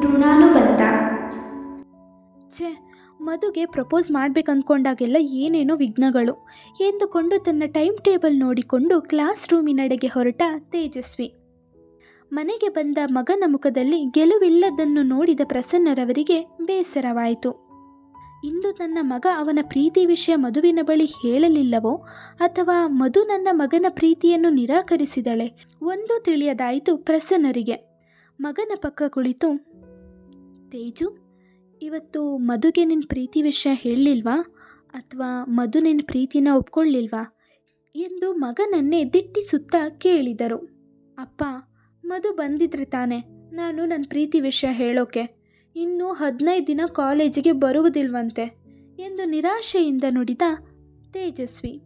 ಋಣಾನುಬಂಧ. ಛೆ, ಮಧುಗೆ ಪ್ರಪೋಸ್ ಮಾಡ್ಬೇಕು ಅಂದ್ಕೊಂಡಾಗೆಲ್ಲ ಏನೇನೋ ವಿಘ್ನಗಳು. ಎಂದುಕೊಂಡು ತನ್ನ ಟೈಮ್ ಟೇಬಲ್ ನೋಡಿಕೊಂಡು ಕ್ಲಾಸ್ ರೂಮಿನಡೆಗೆ ಹೊರಟ ತೇಜಸ್ವಿ. ಮನೆಗೆ ಬಂದ ಮಗನ ಮುಖದಲ್ಲಿ ಗೆಲುವಿಲ್ಲದನ್ನು ನೋಡಿದ ಪ್ರಸನ್ನರವರಿಗೆ ಬೇಸರವಾಯಿತು. ಇಂದು ನನ್ನ ಮಗ ಅವನ ಪ್ರೀತಿ ವಿಷಯ ಮಧುವಿನ ಬಳಿ ಹೇಳಲಿಲ್ಲವೋ, ಅಥವಾ ಮಧು ನನ್ನ ಮಗನ ಪ್ರೀತಿಯನ್ನು ನಿರಾಕರಿಸಿದಳೆ, ಒಂದು ತಿಳಿಯದಾಯಿತು ಪ್ರಸನ್ನರಿಗೆ. ಮಗನ ಪಕ್ಕ ಕುಳಿತು ತೇಜು, ಇವತ್ತು ಮಧುಗೆ ನಿನ್ನ ಪ್ರೀತಿ ವಿಷಯ ಹೇಳಲಿಲ್ವಾ ಅಥವಾ ಮಧು ನಿನ್ನ ಪ್ರೀತಿನ ಒಪ್ಕೊಳ್ಳಿಲ್ವಾ? ಎಂದು ಮಗನನ್ನೇ ದಿಟ್ಟಿಸುತ್ತಾ ಕೇಳಿದರು. ಅಪ್ಪ, ಮಧು ಬಂದಿದ್ರೆ ತಾನೆ ನಾನು ನನ್ನ ಪ್ರೀತಿ ವಿಷಯ ಹೇಳೋಕೆ. ಇನ್ನು ಹದಿನೈದು ದಿನ ಕಾಲೇಜಿಗೆ ಬರುವುದಿಲ್ವಂತೆ ಎಂದು ನಿರಾಶೆಯಿಂದ ನುಡಿದ ತೇಜಸ್ವಿ.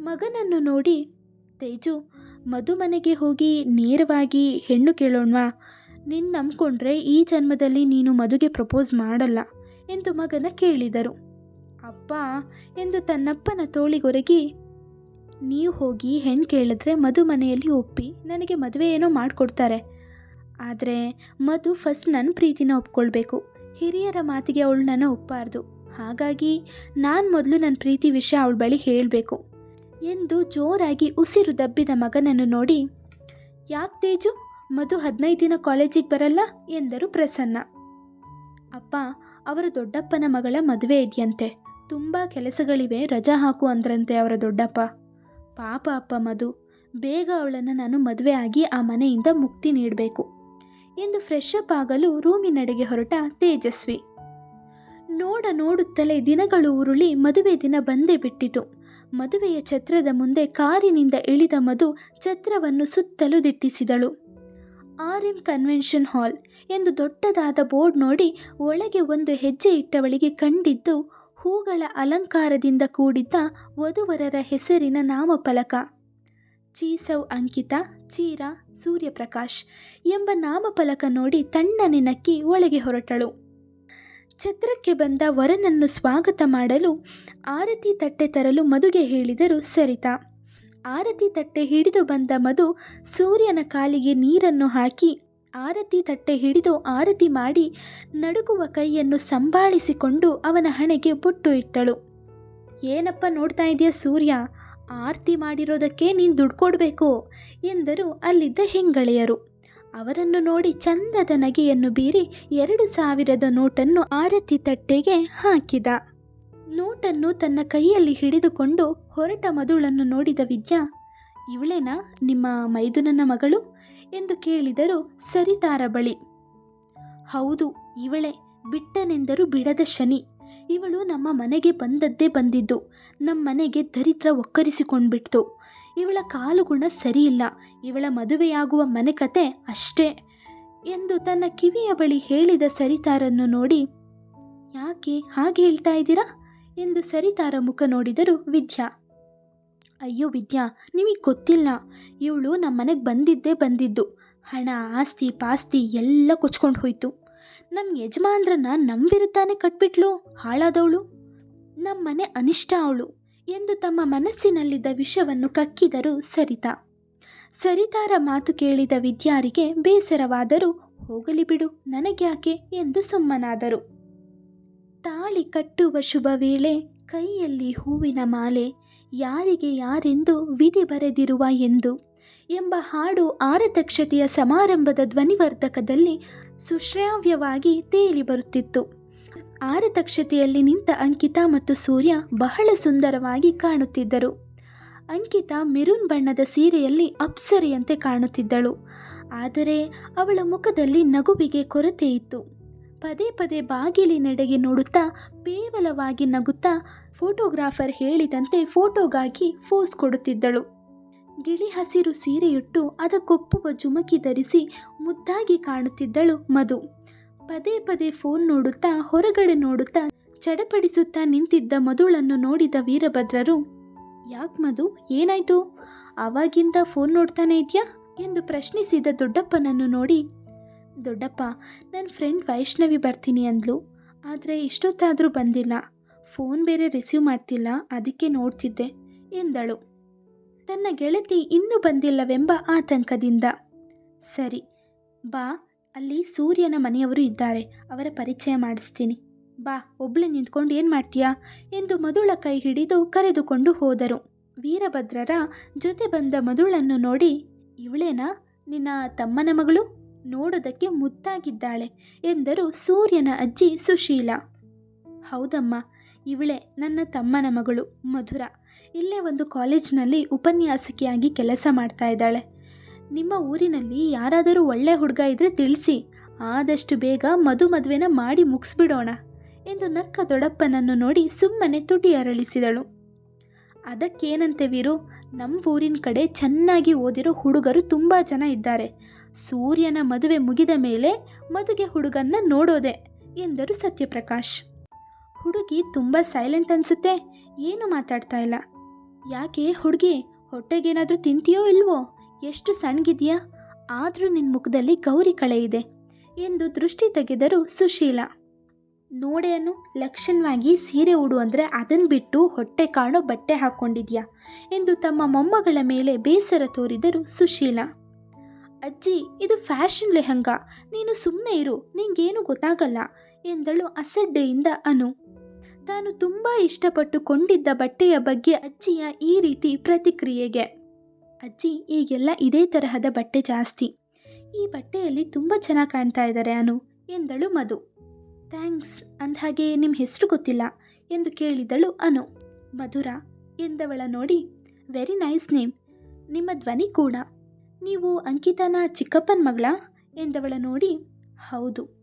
ಮಗನನ್ನು ನೋಡಿ, ತೇಜು, ಮಧು ಮನೆಗೆ ಹೋಗಿ ನೇರವಾಗಿ ಹೆಣ್ಣು ಕೇಳೋಣವಾ? ನಿನ್ನ ನಂಬ್ಕೊಂಡ್ರೆ ಈ ಜನ್ಮದಲ್ಲಿ ನೀನು ಮಧುಗೆ ಪ್ರಪೋಸ್ ಮಾಡಲ್ಲ ಎಂದು ಮಗನ ಕೇಳಿದರು. ಅಪ್ಪ ಎಂದು ತನ್ನಪ್ಪನ ತೋಳಿಗೊರಗಿ, ನೀವು ಹೋಗಿ ಹೆಣ್ಣು ಕೇಳಿದ್ರೆ ಮಧು ಮನೆಯಲ್ಲಿ ಒಪ್ಪಿ, ನನಗೆ ಮದುವೆ ಏನೋ ಮಾಡಿಕೊಡ್ತಾರೆ. ಆದರೆ ಮಧು ಫಸ್ಟ್ ನನ್ನ ಪ್ರೀತಿನ ಒಪ್ಕೊಳ್ಬೇಕು. ಹಿರಿಯರ ಮಾತಿಗೆ ಅವಳು ನನ್ನ ಒಪ್ಪಾರ್ದು. ಹಾಗಾಗಿ ನಾನು ಮೊದಲು ನನ್ನ ಪ್ರೀತಿ ವಿಷಯ ಅವಳ ಬಳಿ ಹೇಳಬೇಕು ಎಂದು ಜೋರಾಗಿ ಉಸಿರು ದಬ್ಬಿದ ಮಗನನ್ನು ನೋಡಿ, ಯಾಕೆ ತೇಜು? ಮಧು ಹದಿನೈದು ದಿನ ಕಾಲೇಜಿಗೆ ಬರಲ್ಲ ಎಂದರು ಪ್ರಸನ್ನ. ಅಪ್ಪ, ಅವರ ದೊಡ್ಡಪ್ಪನ ಮಗಳ ಮದುವೆ ಇದೆಯಂತೆ. ತುಂಬ ಕೆಲಸಗಳಿವೆ, ರಜಾ ಹಾಕು ಅಂದ್ರಂತೆ ಅವರ ದೊಡ್ಡಪ್ಪ. ಪಾಪ ಅಪ್ಪ ಮಧು, ಬೇಗ ಅವಳನ್ನು ನಾನು ಮದುವೆ ಆಗಿ ಆ ಮನೆಯಿಂದ ಮುಕ್ತಿ ನೀಡಬೇಕು ಎಂದು ಫ್ರೆಶ್ ಅಪ್ ಆಗಲು ರೂಮಿನಡೆಗೆ ಹೊರಟ ತೇಜಸ್ವಿ. ನೋಡ ನೋಡುತ್ತಲೇ ದಿನಗಳು ಉರುಳಿ ಮದುವೆ ದಿನ ಬಂದೇ ಬಿಟ್ಟಿತು. ಮದುವೆಯ ಛತ್ರದ ಮುಂದೆ ಕಾರಿನಿಂದ ಇಳಿದ ಮಧು ಛತ್ರವನ್ನು ಸುತ್ತಲೂ ದಿಟ್ಟಿಸಿದಳು. ಆರ್ ಎಂ ಕನ್ವೆನ್ಷನ್ ಹಾಲ್ ಎಂದು ದೊಡ್ಡದಾದ ಬೋರ್ಡ್ ನೋಡಿ ಒಳಗೆ ಒಂದು ಹೆಜ್ಜೆ ಇಟ್ಟವಳಿಗೆ ಕಂಡಿದ್ದು ಹೂಗಳ ಅಲಂಕಾರದಿಂದ ಕೂಡಿದ್ದ ವಧುವರರ ಹೆಸರಿನ ನಾಮಫಲಕ. ಚೀಸವ್ ಅಂಕಿತಾ, ಚೀರ, ಸೂರ್ಯಪ್ರಕಾಶ್ ಎಂಬ ನಾಮಫಲಕ ನೋಡಿ ತಣ್ಣನೆ ನಕ್ಕಿ ಒಳಗೆ ಹೊರಟಳು. ಛತ್ರಕ್ಕೆ ಬಂದ ವರನನ್ನು ಸ್ವಾಗತ ಮಾಡಲು ಆರತಿ ತಟ್ಟೆ ತರಲು ಮದುಗೆ ಹೇಳಿದರು ಸರಿತಾ. ಆರತಿ ತಟ್ಟೆ ಹಿಡಿದು ಬಂದ ಮಧು ಸೂರ್ಯನ ಕಾಲಿಗೆ ನೀರನ್ನು ಹಾಕಿ ಆರತಿ ತಟ್ಟೆ ಹಿಡಿದು ಆರತಿ ಮಾಡಿ ನಡುಗುವ ಕೈಯನ್ನು ಸಂಭಾಳಿಸಿಕೊಂಡು ಅವನ ಹಣೆಗೆ ಬೊಟ್ಟು ಇಟ್ಟಳು. ಏನಪ್ಪ ನೋಡ್ತಾ ಇದೆಯಾ ಸೂರ್ಯ? ಆರತಿ ಮಾಡಿರೋದಕ್ಕೆ ನೀನು ದುಡ್ಡು ಕೊಡಬೇಕು ಎಂದರು ಅಲ್ಲಿದ್ದ ಹೆಂಗಳೆಯರು. ಅವರನ್ನು ನೋಡಿ ಚಂದದ ನಗೆಯನ್ನು ಬೀರಿ ಎರಡು ಸಾವಿರದ ನೋಟನ್ನು ಆರತಿ ತಟ್ಟೆಗೆ ಹಾಕಿದ. ನೋಟನ್ನು ತನ್ನ ಕೈಯಲ್ಲಿ ಹಿಡಿದುಕೊಂಡು ಹೊರಟ ಮಧುಳನ್ನು ನೋಡಿದ ವಿದ್ಯಾ, ಇವಳೇನಾ ನಿಮ್ಮ ಮೈದುನನ ಮಗಳು? ಎಂದು ಕೇಳಿದರು ಸರಿತಾರ ಬಳಿ. ಹೌದು, ಇವಳೆ. ಬಿಟ್ಟನೆಂದರೂ ಬಿಡದ ಶನಿ. ಇವಳು ನಮ್ಮ ಮನೆಗೆ ಬಂದದ್ದೇ ಬಂದಿದ್ದು. ನಮ್ಮ ಮನೆಗೆ ದರಿದ್ರ ಒಕ್ಕರಿಸಿಕೊಂಡ್ಬಿಡ್ತು ಇವಳ ಕಾಲುಗುಣ ಸರಿಯಿಲ್ಲ. ಇವಳ ಮದುವೆಯಾಗುವ ಮನೆ ಕತೆ ಅಷ್ಟೇ. ಎಂದು ತನ್ನ ಕಿವಿಯ ಬಳಿ ಹೇಳಿದ ಸರಿತಾರನ್ನು ನೋಡಿ, ಯಾಕೆ ಹಾಗೆ ಹೇಳ್ತಾ ಇದ್ದೀರಾ? ಎಂದು ಸರಿತಾರ ಮುಖ ನೋಡಿದರು ವಿದ್ಯಾ, ಅಯ್ಯೋ ವಿದ್ಯಾ, ನಿಮಗೆ ಗೊತ್ತಿಲ್ಲ. ಇವಳು ನಮ್ಮ ಮನೆಗೆ ಬಂದಿದ್ದೇ ಬಂದಿದ್ದು. ಹಣ, ಆಸ್ತಿ, ಪಾಸ್ತಿ ಎಲ್ಲ ಕೊಚ್ಕೊಂಡು ಹೋಯಿತು. ನಮ್ಮ ಯಜಮಾನ್ರನ್ನ ನಮ್ಮ ವಿರುದ್ಧನೇ ಕಟ್ಬಿಟ್ಲು, ಹಾಳಾದವಳು. ನಮ್ಮ ಮನೆ ಅನಿಷ್ಟ ಅವಳು ಎಂದು ತಮ್ಮ ಮನಸ್ಸಿನಲ್ಲಿದ್ದ ವಿಷವನ್ನು ಕಕ್ಕಿದರು ಸರಿತಾ. ಸರಿತಾರ ಮಾತು ಕೇಳಿದ ವಿದ್ಯಾರಿಗೆ ಬೇಸರವಾದರೂ, ಹೋಗಲಿ ಬಿಡು, ನನಗ್ಯಾಕೆ? ಎಂದು ಸುಮ್ಮನಾದರು. ತಾಳಿ ಕಟ್ಟುವ ಶುಭ ವೇಳೆ ಕೈಯಲ್ಲಿ ಹೂವಿನ ಮಾಲೆ ಯಾರಿಗೆ ಯಾರೆಂದು ವಿಧಿ ಬರೆದಿರುವ ಎಂದು ಎಂಬ ಹಾಡು ಆರತಕ್ಷತೆಯ ಸಮಾರಂಭದ ಧ್ವನಿವರ್ಧಕದಲ್ಲಿ ಸುಶ್ರಾವ್ಯವಾಗಿ ತೇಲಿ ಬರುತ್ತಿತ್ತು. ಆರತಕ್ಷತೆಯಲ್ಲಿ ನಿಂತ ಅಂಕಿತಾ ಮತ್ತು ಸೂರ್ಯ ಬಹಳ ಸುಂದರವಾಗಿ ಕಾಣುತ್ತಿದ್ದರು. ಅಂಕಿತಾ ಮೆರೂನ್ ಬಣ್ಣದ ಸೀರೆಯಲ್ಲಿ ಅಪ್ಸರಿಯಂತೆ ಕಾಣುತ್ತಿದ್ದಳು. ಆದರೆ ಅವಳ ಮುಖದಲ್ಲಿ ನಗುವಿಗೆ ಕೊರತೆ ಇತ್ತು ಪದೇ ಪದೇ ಬಾಗಿಲಿನೆಡೆಗೆ ನೋಡುತ್ತಾ ಪೇವಲವಾಗಿ ನಗುತ್ತಾ ಫೋಟೋಗ್ರಾಫರ್ ಹೇಳಿದಂತೆ ಫೋಟೋಗಾಗಿ ಫೋಸ್ ಕೊಡುತ್ತಿದ್ದಳು. ಗಿಳಿ ಹಸಿರು ಸೀರೆಯುಟ್ಟು ಅದಕ್ಕೊಪ್ಪುವ ಜುಮಕಿ ಧರಿಸಿ ಮುದ್ದಾಗಿ ಕಾಣುತ್ತಿದ್ದಳು ಮಧು. ಪದೇ ಪದೇ ಫೋನ್ ನೋಡುತ್ತಾ ಹೊರಗಡೆ ನೋಡುತ್ತಾ ಚಡಪಡಿಸುತ್ತಾ ನಿಂತಿದ್ದ ಮಧುಳನ್ನು ನೋಡಿದ ವೀರಭದ್ರರು, ಯಾಕೆ ಮಧು, ಏನಾಯ್ತು? ಅವಾಗಿಂದ ಫೋನ್ ನೋಡ್ತಾನೆ ಇದೆಯಾ? ಎಂದು ಪ್ರಶ್ನಿಸಿದ ದೊಡ್ಡಪ್ಪನನ್ನು ನೋಡಿ ದೊಡ್ಡಪ್ಪ ನನ್ನ ಫ್ರೆಂಡ್ ವೈಷ್ಣವಿ ಬರ್ತೀನಿ ಅಂದ್ಲು. ಆದರೆ ಇಷ್ಟೊತ್ತಾದರೂ ಬಂದಿಲ್ಲ. ಫೋನ್ ಬೇರೆ ರಿಸೀವ್ ಮಾಡ್ತಿಲ್ಲ, ಅದಕ್ಕೆ ನೋಡ್ತಿದ್ದೆ, ಎಂದಳು. ತನ್ನ ಗೆಳತಿ ಇನ್ನೂ ಬಂದಿಲ್ಲವೆಂಬ ಆತಂಕದಿಂದ. ಸರಿ, ಬಾ, ಅಲ್ಲಿ ಸೂರ್ಯನ ಮನೆಯವರು ಇದ್ದಾರೆ, ಅವರ ಪರಿಚಯ ಮಾಡಿಸ್ತೀನಿ. ಬಾ, ಒಬ್ಳೆ ನಿಂತ್ಕೊಂಡು ಏನು ಮಾಡ್ತೀಯಾ, ಎಂದು ಮಧುಳ ಕೈ ಹಿಡಿದು ಕರೆದುಕೊಂಡು ಹೋದರು. ವೀರಭದ್ರರ ಜೊತೆ ಬಂದ ಮಧುಳನ್ನು ನೋಡಿ, ಇವಳೇನಾ, ನಿನ್ನ ತಮ್ಮನ ಮಗಳು? ನೋಡೋದಕ್ಕೆ ಮುದ್ದಾಗಿದ್ದಾಳೆ ಎಂದರು ಸೂರ್ಯನ ಅಜ್ಜಿ ಸುಶೀಲ. ಹೌದಮ್ಮ, ಇವಳೆ ನನ್ನ ತಮ್ಮನ ಮಗಳು ಮಧುರ. ಇಲ್ಲೇ ಒಂದು ಕಾಲೇಜ್ನಲ್ಲಿ ಉಪನ್ಯಾಸಕಿಯಾಗಿ ಕೆಲಸ ಮಾಡ್ತಾ ಇದ್ದಾಳೆ. ನಿಮ್ಮ ಊರಿನಲ್ಲಿ ಯಾರಾದರೂ ಒಳ್ಳೆ ಹುಡುಗ ಇದ್ದರೆ ತಿಳಿಸಿ, ಆದಷ್ಟು ಬೇಗ ಮಧು ಮದುವೆನ ಮಾಡಿ ಮುಗಿಸ್ಬಿಡೋಣ ಎಂದು ನಕ್ಕ ದೊಡ್ಡಪ್ಪನನ್ನು ನೋಡಿ ಸುಮ್ಮನೆ ತುಟಿ ಅರಳಿಸಿದಳು. ಅದಕ್ಕೇನಂತೆ ವೀರು ನಮ್ಮ ಊರಿನ ಕಡೆ ಚೆನ್ನಾಗಿ ಓದಿರೋ ಹುಡುಗರು ತುಂಬ ಜನ ಇದ್ದಾರೆ. ಸೂರ್ಯನ ಮದುವೆ ಮುಗಿದ ಮೇಲೆ ಮದುಗೆ ಹುಡುಗನ್ನ ನೋಡೋದೆ, ಎಂದರು ಸತ್ಯಪ್ರಕಾಶ್. ಹುಡುಗಿ ತುಂಬ ಸೈಲೆಂಟ್ ಅನಿಸುತ್ತೆ, ಏನು ಮಾತಾಡ್ತಾ ಇಲ್ಲ. ಯಾಕೆ ಹುಡುಗಿ, ಹೊಟ್ಟೆಗೇನಾದರೂ ತಿಂತೀಯೋ ಇಲ್ವೋ, ಎಷ್ಟು ಸಣ್ಣಗಿದೆಯಾ? ಆದರೂ ನಿನ್ನ ಮುಖದಲ್ಲಿ ಗೌರಿ ಕಳೆ ಇದೆ, ಎಂದು ದೃಷ್ಟಿ ತೆಗೆದರು ಸುಶೀಲ. ನೋಡೇನು ಲಕ್ಷಣವಾಗಿ ಸೀರೆ ಉಡು ಅಂದರೆ ಅದನ್ನು ಬಿಟ್ಟು ಹೊಟ್ಟೆ ಕಾಣೋ ಬಟ್ಟೆ ಹಾಕ್ಕೊಂಡಿದ್ಯಾ ಎಂದು ತಮ್ಮ ಮೊಮ್ಮಗಳ ಮೇಲೆ ಬೇಸರ ತೋರಿದರು ಸುಶೀಲ. ಅಜ್ಜಿ, ಇದು ಫ್ಯಾಷನ್ ಲೆಹಂಗ. ನೀನು ಸುಮ್ಮನೆ ಇರು, ನಿಂಗೇನು ಗೊತ್ತಾಗಲ್ಲ, ಎಂದಳು ಅಸಡ್ಡೆಯಿಂದ ಅನು. ತಾನು ತುಂಬ ಇಷ್ಟಪಟ್ಟು ಕೊಂಡಿದ್ದ ಬಟ್ಟೆಯ ಬಗ್ಗೆ ಅಜ್ಜಿಯ ಈ ರೀತಿ ಪ್ರತಿಕ್ರಿಯೆಗೆ. ಅಜ್ಜಿ, ಈಗೆಲ್ಲ ಇದೇ ತರಹದ ಬಟ್ಟೆ ಜಾಸ್ತಿ. ಈ ಬಟ್ಟೆಯಲ್ಲಿ ತುಂಬ ಚೆನ್ನಾಗಿ ಕಾಣ್ತಾ ಇದ್ದಾರೆ ಅನು, ಎಂದಳು ಮಧು. ಥ್ಯಾಂಕ್ಸ್, ಅಂದಹಾಗೆ ನಿಮ್ಮ ಹೆಸರು ಗೊತ್ತಿಲ್ಲ, ಎಂದು ಕೇಳಿದಳು ಅನು. ಮಧುರ, ಎಂದವಳ ನೋಡಿ, ವೆರಿ ನೈಸ್ ನೇಮ್. ನಿಮ್ಮ ಧ್ವನಿ ಕೂಡ. ನೀವು ಅಂಕಿತನ ಚಿಕ್ಕಪ್ಪನ ಮಗಳ? ಎಂದವಳ ನೋಡಿ, ಹೌದು.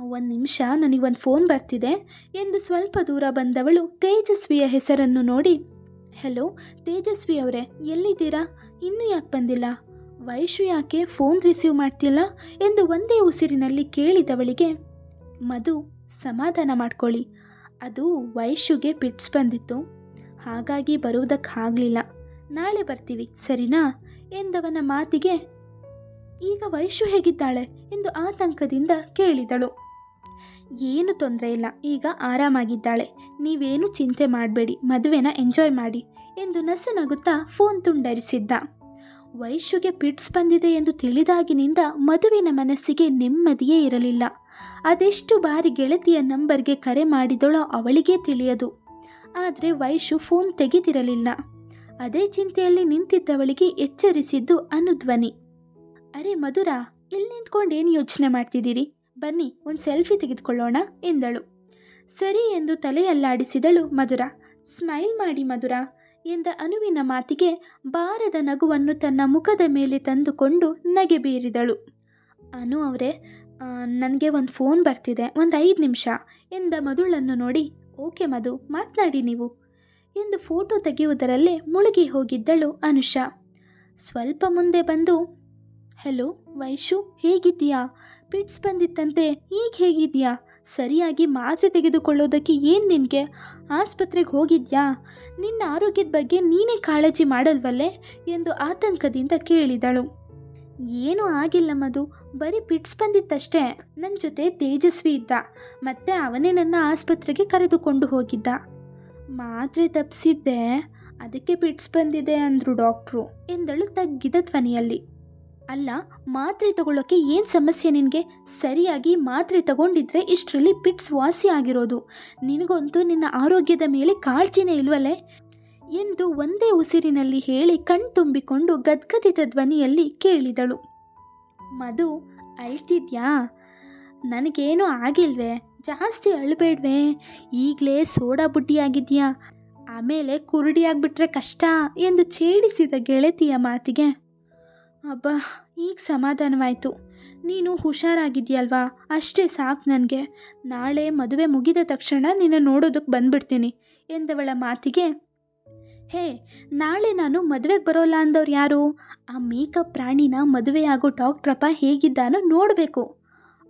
ಒಂದು ನಿಮಿಷ ನನಗೊಂದು ಫೋನ್ ಬರ್ತಿದೆ ಎಂದು ಸ್ವಲ್ಪ ದೂರ ಬಂದವಳು ತೇಜಸ್ವಿಯ ಹೆಸರನ್ನು ನೋಡಿ, ಹಲೋ, ತೇಜಸ್ವಿ ಅವರೇ, ಎಲ್ಲಿದ್ದೀರಾ? ಇನ್ನೂ ಯಾಕೆ ಬಂದಿಲ್ಲ? ವಯಸ್ಸು ಯಾಕೆ ಫೋನ್ ರಿಸೀವ್ ಮಾಡ್ತಿಲ್ಲ? ಎಂದು ಒಂದೇ ಉಸಿರಿನಲ್ಲಿ ಕೇಳಿದವಳಿಗೆ, ಮಧು, ಸಮಾಧಾನ ಮಾಡ್ಕೊಳ್ಳಿ. ಅದು ವಯಸ್ಸುಗೆ ಪಿಟ್ಸ್ ಬಂದಿತ್ತು. ಹಾಗಾಗಿ ಬರುವುದಕ್ಕಾಗಲಿಲ್ಲ. ನಾಳೆ ಬರ್ತೀವಿ, ಸರಿನಾ? ಎಂದವನ ಮಾತಿಗೆ, ಈಗ ವೈಶು ಹೇಗಿದ್ದಾಳೆ? ಎಂದು ಆತಂಕದಿಂದ ಕೇಳಿದಳು. ಏನು ತೊಂದರೆ ಇಲ್ಲ, ಈಗ ಆರಾಮಾಗಿದ್ದಾಳೆ. ನೀವೇನು ಚಿಂತೆ ಮಾಡಬೇಡಿ, ಮದುವೆನ ಎಂಜಾಯ್ ಮಾಡಿ, ಎಂದು ನಸು ನಗುತ್ತಾ ಫೋನ್ ತುಂಡರಿಸಿದ್ದ. ವೈಶುಗೆ ಪಿಟ್ಸ್ ಬಂದಿದೆ ಎಂದು ತಿಳಿದಾಗಿನಿಂದ ಮದುವಿನ ಮನಸ್ಸಿಗೆ ನೆಮ್ಮದಿಯೇ ಇರಲಿಲ್ಲ. ಅದೆಷ್ಟು ಬಾರಿ ಗೆಳತಿಯ ನಂಬರ್ಗೆ ಕರೆ ಮಾಡಿದಳೋ ಅವಳಿಗೇ ತಿಳಿಯದು. ಆದರೆ ವೈಶು ಫೋನ್ ತೆಗೆದಿರಲಿಲ್ಲ. ಅದೇ ಚಿಂತೆಯಲ್ಲಿ ನಿಂತಿದ್ದವಳಿಗೆ ಎಚ್ಚರಿಸಿದ್ದು ಅನುಧ್ವನಿ. ಅರೆ ಮಧುರ ಇಲ್ಲಿ ನಿಂತ್ಕೊಂಡು ಏನು ಯೋಚನೆ ಮಾಡ್ತಿದ್ದೀರಿ? ಬನ್ನಿ, ಒಂದು ಸೆಲ್ಫಿ ತೆಗೆದುಕೊಳ್ಳೋಣ, ಎಂದಳು. ಸರಿ, ಎಂದು ತಲೆಯಲ್ಲಾಡಿಸಿದಳು ಮಧುರ. ಸ್ಮೈಲ್ ಮಾಡಿ ಮಧುರ, ಎಂದ ಅನುವಿನ ಮಾತಿಗೆ ಬಾರದ ನಗುವನ್ನು ತನ್ನ ಮುಖದ ಮೇಲೆ ತಂದುಕೊಂಡು ನಗೆ ಬೀರಿದಳು. ಅನು ಅವರೇ ನನಗೆ ಒಂದು ಫೋನ್ ಬರ್ತಿದೆ, ಒಂದು ಐದು ನಿಮಿಷ, ಎಂದ ಮಧುಳನ್ನು ನೋಡಿ. ಓಕೆ ಮಧು, ಮಾತನಾಡಿ ನೀವು. ಎಂದು ಫೋಟೋ ತೆಗೆಯುವುದರಲ್ಲೇ ಮುಳುಗಿ ಹೋಗಿದ್ದಳು ಅನುಷಾ. ಸ್ವಲ್ಪ ಮುಂದೆ ಬಂದು, ಹೆಲೋ, ವೈಶು, ಹೇಗಿದ್ದೀಯಾ? ಪಿಟ್ಸ್ ಬಂದಿತ್ತಂತೆ, ಈಗ ಹೇಗಿದ್ಯಾ ಸರಿಯಾಗಿ ಮಾತ್ರೆ ತೆಗೆದುಕೊಳ್ಳೋದಕ್ಕೆ ಏನು ನಿನಗೆ? ಆಸ್ಪತ್ರೆಗೆ ಹೋಗಿದ್ಯಾ? ನಿನ್ನ ಆರೋಗ್ಯದ ಬಗ್ಗೆ ನೀನೇ ಕಾಳಜಿ ಮಾಡಲ್ವಲ್ಲೇ? ಎಂದು ಆತಂಕದಿಂದ ಕೇಳಿದಳು. ಏನೂ ಆಗಿಲ್ಲ ಮಧು, ಬರೀ ಪಿಟ್ಸ್ ಬಂದಿತ್ತಷ್ಟೇ. ನನ್ನ ಜೊತೆ ತೇಜಸ್ವಿ ಇದ್ದ. ಮತ್ತೆ ಅವನೇ ನನ್ನ ಆಸ್ಪತ್ರೆಗೆ ಕರೆದುಕೊಂಡು ಹೋಗಿದ್ದ. ಮಾತ್ರೆ ತಪ್ಪಿಸಿದ್ದೆ ಅದಕ್ಕೆ ಪಿಟ್ಸ್ ಬಂದಿದೆ ಅಂದರು ಡಾಕ್ಟ್ರು ಎಂದಳು ತಗ್ಗಿದ ಧ್ವನಿಯಲ್ಲಿ. ಅಲ್ಲ, ಮಾತ್ರೆ ತಗೊಳ್ಳೋಕೆ ಏನು ಸಮಸ್ಯೆ ನಿನಗೆ? ಸರಿಯಾಗಿ ಮಾತ್ರೆ ತಗೊಂಡಿದ್ರೆ ಇಷ್ಟರಲ್ಲಿ ಪಿಟ್ಸ್ ವಾಸಿ ಆಗಿರೋದು. ನಿನಗಂತೂ ನಿನ್ನ ಆರೋಗ್ಯದ ಮೇಲೆ ಕಾಳಜಿನೇ ಇಲ್ವಲ್ಲೇ ಎಂದು ಒಂದೇ ಉಸಿರಿನಲ್ಲಿ ಹೇಳಿ ಕಣ್ತುಂಬಿಕೊಂಡು ಗದ್ಗದಿತ ಧ್ವನಿಯಲ್ಲಿ ಕೇಳಿದಳು. ಮಧು, ಅಳ್ತಿದ್ಯಾ? ನನಗೇನೂ ಆಗಿಲ್ವೇ? ಜಾಸ್ತಿ ಅಳಬೇಡ್ವೆ. ಈಗಲೇ ಸೋಡಾ ಬುಡ್ಡಿಯಾಗಿದ್ಯಾ ಆಮೇಲೆ ಕುರುಡಿಯಾಗ್ಬಿಟ್ರೆ ಕಷ್ಟ ಎಂದು ಛೇಡಿಸಿದ ಗೆಳತಿಯ ಮಾತಿಗೆ, ಅಬ್ಬಾ, ಈಗ ಸಮಾಧಾನವಾಯಿತು. ನೀನು ಹುಷಾರಾಗಿದೆಯಲ್ವಾ? ಅಷ್ಟೇ ಸಾಕು ನನಗೆ. ನಾಳೆ ಮದುವೆ ಮುಗಿದ ತಕ್ಷಣ ನಿನ್ನ ನೋಡೋದಕ್ಕೆ ಬಂದ್ಬಿಡ್ತೀನಿ, ಎಂದವಳ ಮಾತಿಗೆ, ಹೇ, ನಾಳೆ ನಾನು ಮದುವೆಗೆ ಬರೋಲ್ಲ ಅಂದವ್ರು ಯಾರು? ಆ ಮೇಕಪ್ ಪ್ರಾಣಿನ ಮದುವೆಯಾಗೋ ಡಾಕ್ಟ್ರಪ್ಪ ಹೇಗಿದ್ದಾನೋ ನೋಡಬೇಕು.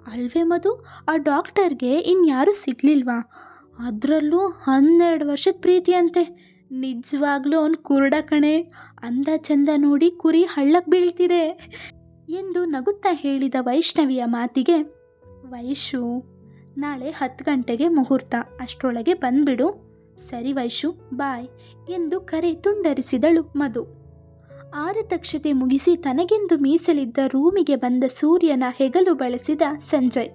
ಅಲ್ವೇ ಮಧು? ಆ ಡಾಕ್ಟರ್ಗೆ ಇನ್ಯಾರೂ ಸಿಗ್ಲಿಲ್ವಾ? ಅದರಲ್ಲೂ ಹನ್ನೆರಡು ವರ್ಷದ ಪ್ರೀತಿ ಅಂತೆ ನಿಜವಾಗ್ಲೂ ಅವನು ಕುರುಡ ಕಣೆ. ಅಂದ ಚಂದ ನೋಡಿ ಕುರಿ ಹಳ್ಳಕ್ಕೆ ಬೀಳ್ತಿದೆ. ಎಂದು ನಗುತ್ತಾ ಹೇಳಿದ ವೈಷ್ಣವಿಯ ಮಾತಿಗೆ, ವೈಶು, ನಾಳೆ ಹತ್ತು ಗಂಟೆಗೆ ಮುಹೂರ್ತ. ಅಷ್ಟರೊಳಗೆ ಬಂದ್ಬಿಡು. ಸರಿ ವೈಶು, ಬಾಯ್ ಎಂದು ಕರೆ ತುಂಡರಿಸಿದಳು ಮಧು. ಆರತಕ್ಷತೆ ಮುಗಿಸಿ ತನಗೆಂದು ಮೀಸಲಿದ್ದ ರೂಮಿಗೆ ಬಂದ ಸೂರ್ಯನ ಹೆಗಲು ಬಳಸಿದ ಸಂಜಯ್.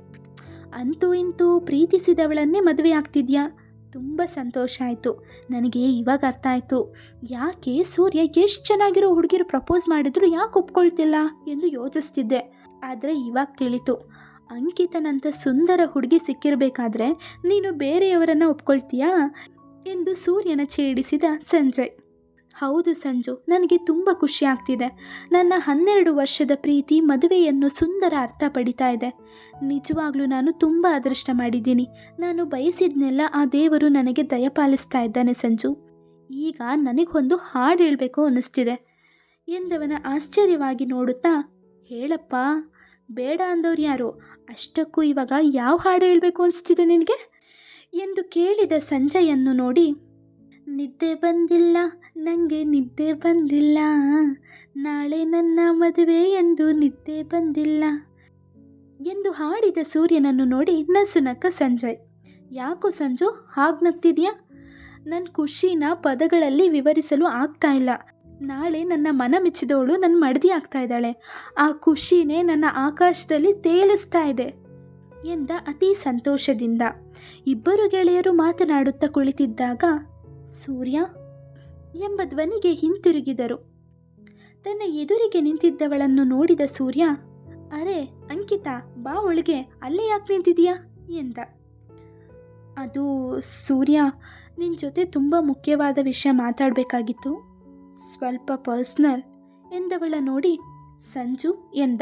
ಅಂತೂ ಇಂತೂ ಪ್ರೀತಿಸಿದವಳನ್ನೇ ಮದುವೆ ಆಗ್ತಿದ್ಯಾ? ತುಂಬ ಸಂತೋಷ ಆಯಿತು. ನನಗೆ ಇವಾಗ ಅರ್ಥ ಆಯಿತು. ಯಾಕೆ ಸೂರ್ಯ ಎಷ್ಟು ಚೆನ್ನಾಗಿರೋ ಹುಡುಗಿರು ಪ್ರಪೋಸ್ ಮಾಡಿದ್ರು ಯಾಕೆ ಒಪ್ಕೊಳ್ತಿಲ್ಲ? ಎಂದು ಯೋಚಿಸ್ತಿದ್ದೆ. ಆದರೆ ಇವಾಗ ತಿಳಿತು. ಅಂಕಿತನಂಥ ಸುಂದರ ಹುಡುಗಿ ಸಿಕ್ಕಿರಬೇಕಾದ್ರೆ ನೀನು ಬೇರೆಯವರನ್ನು ಒಪ್ಕೊಳ್ತೀಯಾ? ಎಂದು ಸೂರ್ಯನ ಛೇಡಿಸಿದ ಸಂಜಯ್. ಹೌದು ಸಂಜು, ನನಗೆ ತುಂಬ ಖುಷಿ ಆಗ್ತಿದೆ. ನನ್ನ ಹನ್ನೆರಡು ವರ್ಷದ ಪ್ರೀತಿ ಮದುವೆಯನ್ನು ಸುಂದರ ಅರ್ಥ ಪಡಿತಾ ಇದೆ. ನಿಜವಾಗ್ಲೂ ನಾನು ತುಂಬ ಅದೃಷ್ಟ ಮಾಡಿದ್ದೀನಿ. ನಾನು ಬಯಸಿದ್ನೆಲ್ಲ ಆ ದೇವರು ನನಗೆ ದಯಪಾಲಿಸ್ತಾ ಇದ್ದಾನೆ ಸಂಜು. ಈಗ ನನಗೊಂದು ಹಾಡು ಹೇಳಬೇಕು ಅನ್ನಿಸ್ತಿದೆ. ಎಂದವನ ಆಶ್ಚರ್ಯವಾಗಿ ನೋಡುತ್ತಾ, ಹೇಳಪ್ಪ, ಬೇಡ ಅಂದವ್ರು ಯಾರು? ಅಷ್ಟಕ್ಕೂ ಇವಾಗ ಯಾವ ಹಾಡು ಹೇಳಬೇಕು ಅನಿಸ್ತಿದೆ ನಿನಗೆ? ಎಂದು ಕೇಳಿದ ಸಂಜಯನ್ನು ನೋಡಿ, ನಿದ್ದೆ ಬಂದಿಲ್ಲ ನನಗೆ ನಿದ್ದೆ ಬಂದಿಲ್ಲ. ನಾಳೆ ನನ್ನ ಮದುವೆ ಎಂದು ನಿದ್ದೆ ಬಂದಿಲ್ಲ. ಎಂದು ಹಾಡಿದ ಸೂರ್ಯನನ್ನು ನೋಡಿ ನಸುನಕ್ಕ ಸಂಜಯ್. ಯಾಕೋ ಸಂಜು, ಹಾಗೆ ನಗ್ತಿದ್ಯಾ? ನನ್ನ ಖುಷಿನ ಪದಗಳಲ್ಲಿ ವಿವರಿಸಲು ಆಗ್ತಾ ಇಲ್ಲ. ನಾಳೆ ನನ್ನ ಮನ ಮೆಚ್ಚಿದವಳು ನನ್ನ ಮಡದಿ ಆಗ್ತಾ ಇದ್ದಾಳೆ. ಆ ಖುಷಿನೇ ನನ್ನ ಆಕಾಶದಲ್ಲಿ ತೇಲಿಸ್ತಾ ಇದೆ ಎಂದ ಅತಿ ಸಂತೋಷದಿಂದ. ಇಬ್ಬರು ಗೆಳೆಯರು ಮಾತನಾಡುತ್ತಾ ಕುಳಿತಿದ್ದಾಗ, ಸೂರ್ಯ ಎಂಬ ಧ್ವನಿಗೆ ಹಿಂತಿರುಗಿದರು. ತನ್ನ ಎದುರಿಗೆ ನಿಂತಿದ್ದವಳನ್ನು ನೋಡಿದ ಸೂರ್ಯ, ಅರೆ, ಅಂಕಿತಾ, ಬಾ ಒಳಗೆ, ಅಲ್ಲೇ ಯಾಕೆ ನಿಂತಿದೀಯಾ? ಎಂದ. ಅದು ಸೂರ್ಯ ನಿನ್ನ ಜೊತೆ ತುಂಬ ಮುಖ್ಯವಾದ ವಿಷಯ ಮಾತಾಡಬೇಕಾಗಿತ್ತು. ಸ್ವಲ್ಪ ಪರ್ಸ್ನಲ್, ಎಂದವಳ ನೋಡಿ ಸಂಜು ಎಂದ.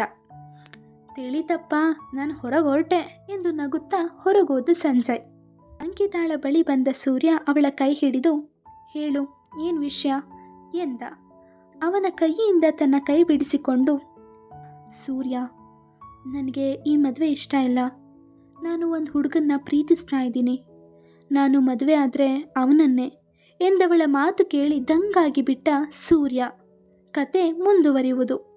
ತಿಳಿತಪ್ಪ, ನಾನು ಹೊರಗೆ ಹೊರಟೆ ಎಂದು ನಗುತ್ತಾ ಹೊರಗೋದ ಸಂಜಯ್. ಅಂಕಿತಾಳ ಬಳಿ ಬಂದ ಸೂರ್ಯ ಅವಳ ಕೈ ಹಿಡಿದು, ಹೇಳು ಏನು ವಿಷಯ? ಎಂದ. ಅವನ ಕೈಯಿಂದ ತನ್ನ ಕೈ ಬಿಡಿಸಿಕೊಂಡು, ಸೂರ್ಯ, ನನಗೆ ಈ ಮದುವೆ ಇಷ್ಟ ಇಲ್ಲ. ನಾನು ಒಂದು ಹುಡುಗನ್ನ ಪ್ರೀತಿಸ್ತಾ ಇದ್ದೀನಿ. ನಾನು ಮದುವೆ ಆದರೆ ಅವನನ್ನೇ ಎಂದವಳ ಮಾತು ಕೇಳಿ ದಂಗಾಗಿ ಬಿಟ್ಟ ಸೂರ್ಯ. ಕತೆ ಮುಂದುವರಿಯುವುದು.